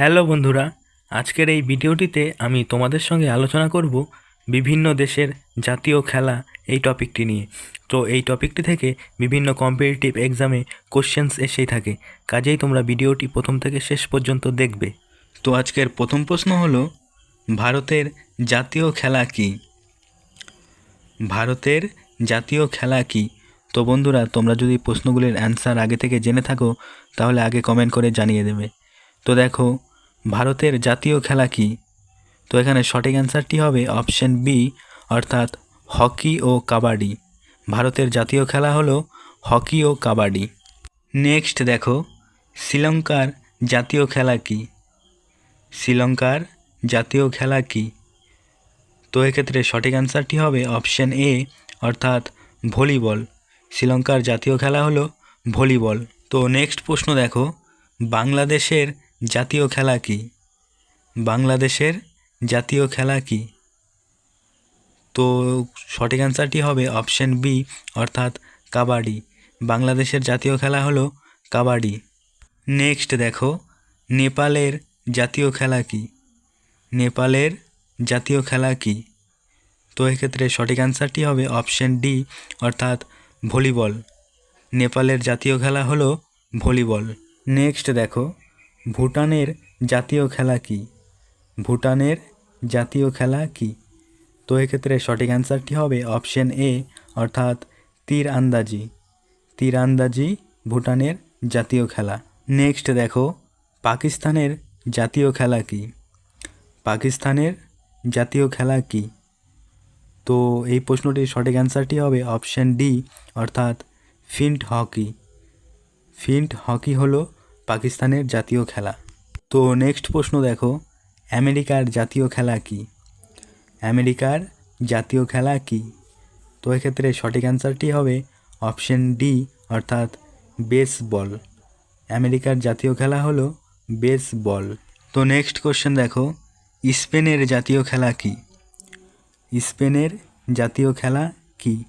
Hello বন্ধুরা, আজকের এই ভিডিওটিতে আমি তোমাদের সঙ্গে আলোচনা করব বিভিন্ন দেশের জাতীয় খেলা এই টপিকটি নিয়ে। তো এই টপিকটি থেকে বিভিন্ন কম্পিটিটিভ এক্সামে কোশ্চেন্স এসেই থাকে, কাজেই তোমরা ভিডিওটি প্রথম থেকে শেষ পর্যন্ত দেখবে। তো আজকের প্রথম প্রশ্ন হলো, ভারতের জাতীয় খেলা কী? ভারতের জাতীয় খেলা কী? তো বন্ধুরা, তোমরা যদি প্রশ্নগুলির অ্যান্সার আগে থেকে জেনে থাকো, তাহলে আগে কমেন্ট করে জানিয়ে দেবে। তো দেখো ভারতের জাতীয় খেলা কী? তো এখানে সঠিক অ্যান্সারটি হবে অপশন বি অর্থাৎ হকি ও কাবাডি। ভারতের জাতীয় খেলা হলো হকি ও কাবাডি। নেক্সট দেখো, শ্রীলঙ্কার জাতীয় খেলা কী? শ্রীলঙ্কার জাতীয় খেলা কী? তো এক্ষেত্রে সঠিক অ্যান্সারটি হবে অপশন এ অর্থাৎ ভলিবল। শ্রীলঙ্কার জাতীয় খেলা হলো ভলিবল। তো নেক্সট প্রশ্ন দেখো, বাংলাদেশের জাতীয় খেলা কী? বাংলাদেশের জাতীয় খেলা কী? তো সঠিক অ্যান্সারটি হবে অপশন বি অর্থাৎ কাবাডি। বাংলাদেশের জাতীয় খেলা হলো কাবাডি। নেক্সট দেখো, নেপালের জাতীয় খেলা কী? নেপালের জাতীয় খেলা কী? তো এক্ষেত্রে সঠিক অ্যান্সারটি হবে অপশন ডি অর্থাৎ ভলিবল। নেপালের জাতীয় খেলা হলো ভলিবল। নেক্সট দেখো ভুটানের জাতীয় খেলা কী? ভুটানের জাতীয় খেলা কী? তো এক্ষেত্রে সঠিক অ্যান্সারটি হবে অপশন এ, অর্থাৎ তীর আন্দাজি। তীর আন্দাজি ভুটানের জাতীয় খেলা। নেক্সট দেখো, পাকিস্তানের জাতীয় খেলা কী? পাকিস্তানের জাতীয় খেলা কী? তো এই প্রশ্নটির সঠিক অ্যান্সারটি হবে অপশন ডি, অর্থাৎ ফিল্ড হকি। ফিন্ট হকি হলো পাকিস্তানের জাতীয় খেলা। তো নেক্সট প্রশ্ন দেখো, আমেরিকার জাতীয় খেলা কী? আমেরিকার জাতীয় খেলা কী? তো এক্ষেত্রে সঠিক অ্যান্সারটি হবে অপশন ডি অর্থাৎ বেসবল আমেরিকার জাতীয় খেলা হলো বেসবল তো নেক্সট কোশ্চেন দেখো, স্পেনের জাতীয় খেলা কী? স্পেনের জাতীয় খেলা কী?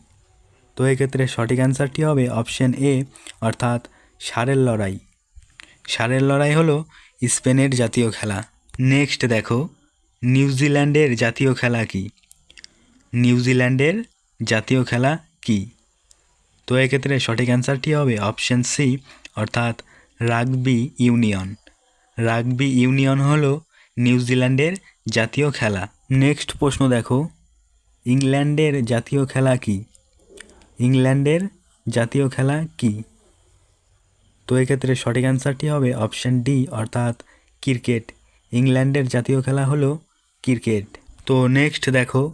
তো এক্ষেত্রে সঠিক অ্যান্সারটি হবে অপশন এ অর্থাৎ ষাঁড়ের লড়াই। ষাঁড়ের লড়াই হলো স্পেনের জাতীয় খেলা। নেক্সট দেখো, নিউজিল্যান্ডের জাতীয় খেলা কী? নিউজিল্যান্ডের জাতীয় খেলা কী? তো এক্ষেত্রে সঠিক অ্যান্সারটি হবে অপশন সি, অর্থাৎ রাগবি ইউনিয়ন। রাগবি ইউনিয়ন হলো নিউজিল্যান্ডের জাতীয় খেলা। নেক্সট প্রশ্ন দেখো, ইংল্যান্ডের জাতীয় খেলা কী? ইংল্যান্ডের জাতীয় খেলা কী? তো এক্ষেত্রে সঠিক অ্যান্সারটি হবে অপশান ডি, অর্থাৎ ক্রিকেট। ইংল্যান্ডের জাতীয় খেলা হলো ক্রিকেট। তো নেক্সট দেখো,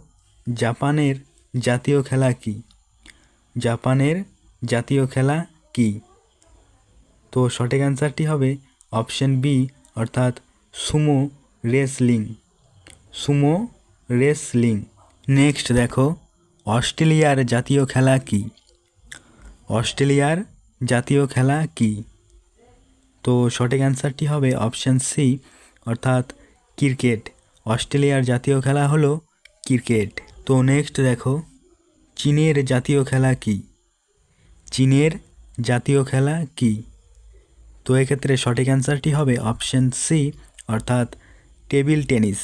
জাপানের জাতীয় খেলা কী? জাপানের জাতীয় খেলা কী? তো সঠিক অ্যান্সারটি হবে অপশন বি, অর্থাৎ sumo wrestling. Sumo wrestling. Next দেখো, অস্ট্রেলিয়ার জাতীয় খেলা কী? অস্ট্রেলিয়ার জাতীয় খেলা কী? তো সঠিক অ্যান্সারটি হবে অপশন সি অর্থাৎ ক্রিকেট। অস্ট্রেলিয়ার জাতীয় খেলা হলো ক্রিকেট। তো নেক্সট দেখো, চীনের জাতীয় খেলা কী? চীনের জাতীয় খেলা কী? তো এক্ষেত্রে সঠিক অ্যান্সারটি হবে অপশন সি অর্থাৎ টেবিল টেনিস।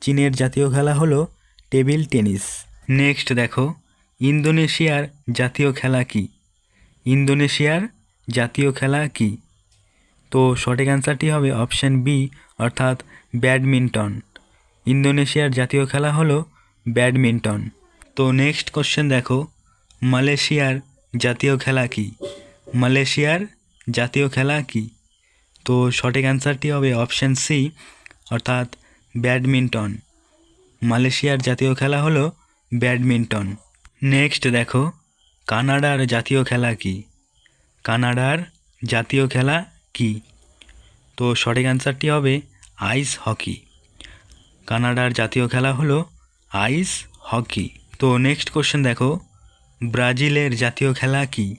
চীনের জাতীয় খেলা হলো টেবিল টেনিস। নেক্সট দেখো, ইন্দোনেশিয়ার জাতীয় খেলা কী? ইন্দোনেশিয়ার জাতীয় খেলা কী? তো সঠিক অ্যান্সারটি হবে অপশন বি, অর্থাৎ ব্যাডমিন্টন। ইন্দোনেশিয়ার জাতীয় খেলা হলো ব্যাডমিন্টন। তো নেক্সট কোশ্চেন দেখো, মালয়েশিয়ার জাতীয় খেলা কী? মালয়েশিয়ার জাতীয় খেলা কী? তো সঠিক অ্যান্সারটি হবে অপশন সি, অর্থাৎ ব্যাডমিন্টন। মালয়েশিয়ার জাতীয় খেলা হলো ব্যাডমিন্টন। নেক্সট দেখো কানাডার জাতীয় খেলা কী? কানাডার জাতীয় খেলা কী? তো সঠিক অ্যান্সারটি হবে আইস হকি। কানাডার জাতীয় খেলা হলো আইস হকি। তো নেক্সট কোশ্চেন দেখো, ব্রাজিলের জাতীয় খেলা কী?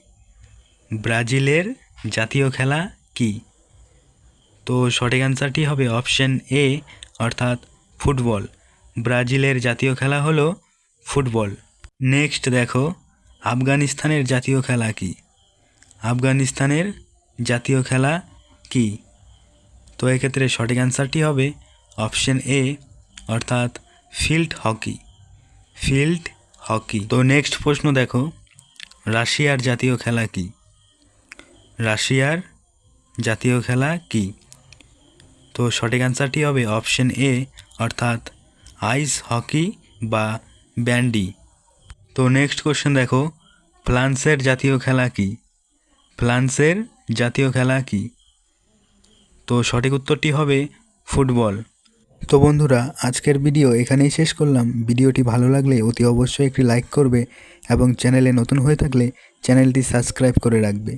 ব্রাজিলের জাতীয় খেলা কী? তো সঠিক অ্যান্সারটি হবে অপশন এ, অর্থাৎ ফুটবল। ব্রাজিলের জাতীয় খেলা হলো ফুটবল। নেক্সট দেখো আফগানিস্তানের জাতীয় খেলা কী? আফগানিস্তানের জাতীয় খেলা কী? তো এক্ষেত্রে সঠিক অ্যান্সারটি হবে অপশন এ, অর্থাৎ ফিল্ড হকি। Field hockey. তো নেক্সট প্রশ্ন দেখো, রাশিয়ার জাতীয় খেলা কি? রাশিয়ার জাতীয় খেলা কি? তো সঠিক অ্যান্সারটি হবে অপশন এ, অর্থাৎ আইস হকি বা ব্যান্ডি। তো নেক্সট কোশ্চেন দেখো ফ্রান্সের জাতীয় খেলা কি? ফ্রান্সের জাতীয় খেলা কি? তো সঠিক উত্তরটি হবে ফুটবল। তো বন্ধুরা, আজকের ভিডিও এখানেই শেষ করলাম। ভিডিওটি ভালো লাগলে অতি অবশ্যই একটি লাইক করবে এবং চ্যানেলে নতুন হয়ে থাকলে চ্যানেলটি সাবস্ক্রাইব করে রাখবে।